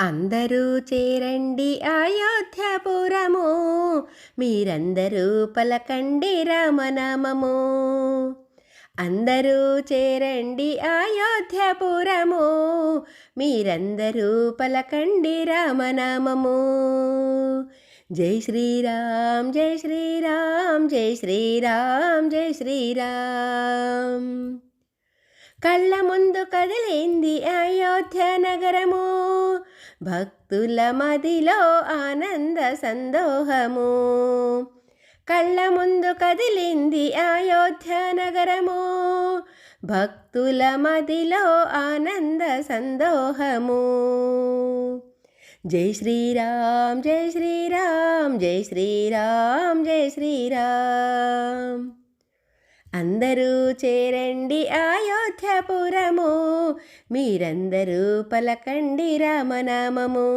అందరూ చేరండి అయోధ్యపురము. మీరందరూ పలకండి రామనామము. అందరూ చేరండి అయోధ్యపురము. మీరందరూ పలకండి రామనామము. జై శ్రీరామ్ జై శ్రీరామ్ జై శ్రీరామ్ జై శ్రీరామ్. కళ్ళ ముందు కదిలింది అయోధ్య నగరము. భక్తుల మదిలో ఆనంద సందోహము. కళ్ళ ముందు కదిలింది అయోధ్య నగరము. భక్తుల మదిలో ఆనంద సందోహము. జై శ్రీరామ్ జై శ్రీరామ్ జై శ్రీరామ్ జై శ్రీరామ్. అందరూ చేరండి అయోధ్యపురము మీరందరూ పలకండి రామనామము.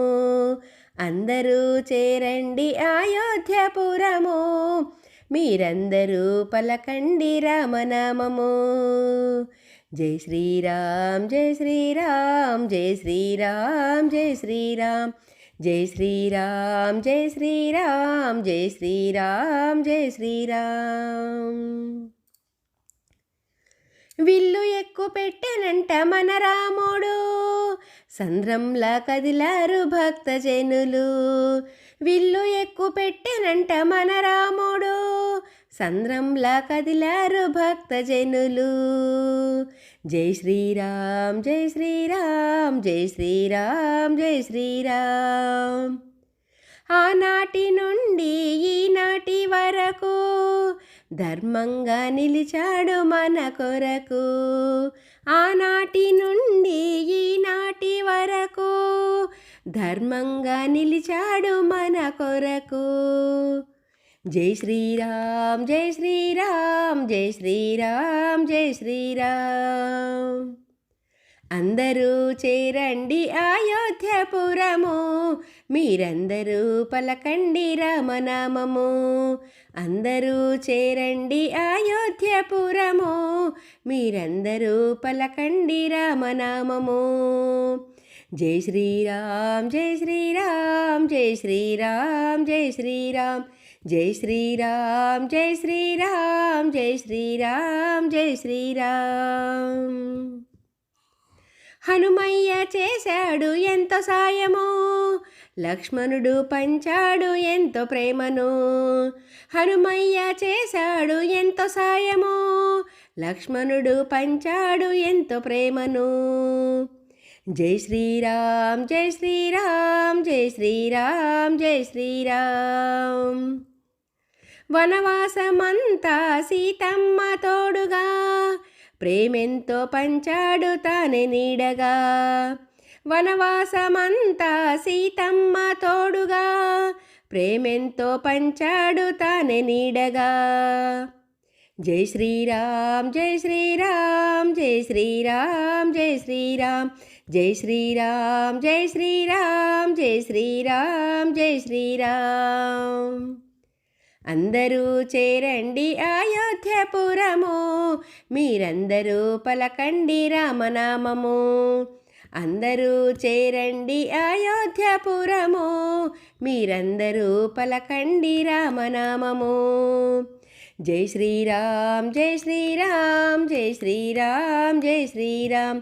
అందరూ చేరండి అయోధ్యపురము మీరందరూ పలకండి రామనామము. జై శ్రీరామ్ జై శ్రీరామ్ జై శ్రీరామ్ జై శ్రీరామ్. జై శ్రీరామ్ జై శ్రీరామ్ జై శ్రీరామ్ జై శ్రీరామ్. విల్లు ఎక్కువ పెట్టెనంట మన రాముడు. సంద్రంలా కదిలారు భక్తజనులు. విల్లు ఎక్కువ పెట్టెనంట మన రాముడు. సంద్రంలా కదిలారు భక్తజనులు. జై శ్రీరామ్ జై శ్రీరామ్ జై శ్రీరామ్ జై శ్రీరామ్. ఆనాటి నుండి ధర్మంగా నిలిచాడు మన కొరకు. ఆనాటి నుండి ఈనాటి వరకు ధర్మంగా నిలిచాడు మన కొరకు. జై శ్రీరామ్ జై శ్రీరామ్ జై శ్రీరామ్ జై శ్రీరామ్. అందరూ చేరండి అయోధ్యపురము. మీరందరూ పలకండి రామనామము. అందరూ చేరండి అయోధ్యపురము. మీరందరూ పలకండి రామనామము. జై శ్రీరామ్ జై శ్రీరామ్ జై శ్రీరామ్ జై శ్రీరామ్. జై శ్రీరామ్ జై శ్రీరామ్ జై శ్రీరామ్ జై శ్రీరామ్. హనుమయ్య చేశాడు ఎంత సాయము. లక్ష్మణుడు పంచాడు ఎంతో ప్రేమను. హనుమయ్య చేశాడు ఎంతో సాయము. లక్ష్మణుడు పంచాడు ఎంతో ప్రేమను. జై శ్రీరామ్ జై శ్రీరామ్ జై శ్రీరామ్ జై శ్రీరామ్. వనవాసమంతా సీతమ్మ ప్రేమెంతో పంచాడు తానే నీడగా. వనవాసమంతా సీతమ్మ తోడుగా. ప్రేమెంతో పంచాడు తానే నీడగా. జై శ్రీరామ్ జై శ్రీరామ్ జై శ్రీరామ్ జై శ్రీరామ్ జై శ్రీరామ్ జై శ్రీరామ్ జై శ్రీరామ్ జై శ్రీరామ్. అందరూ చేరండి అయోధ్యపురము మీరందరూ పలకండి రామనామము. అందరూ చేరండి అయోధ్యపురము మీరందరూ పలకండి రామనామము. జై శ్రీరామ్ జై శ్రీరామ్ జై శ్రీరామ్ జై శ్రీరామ్.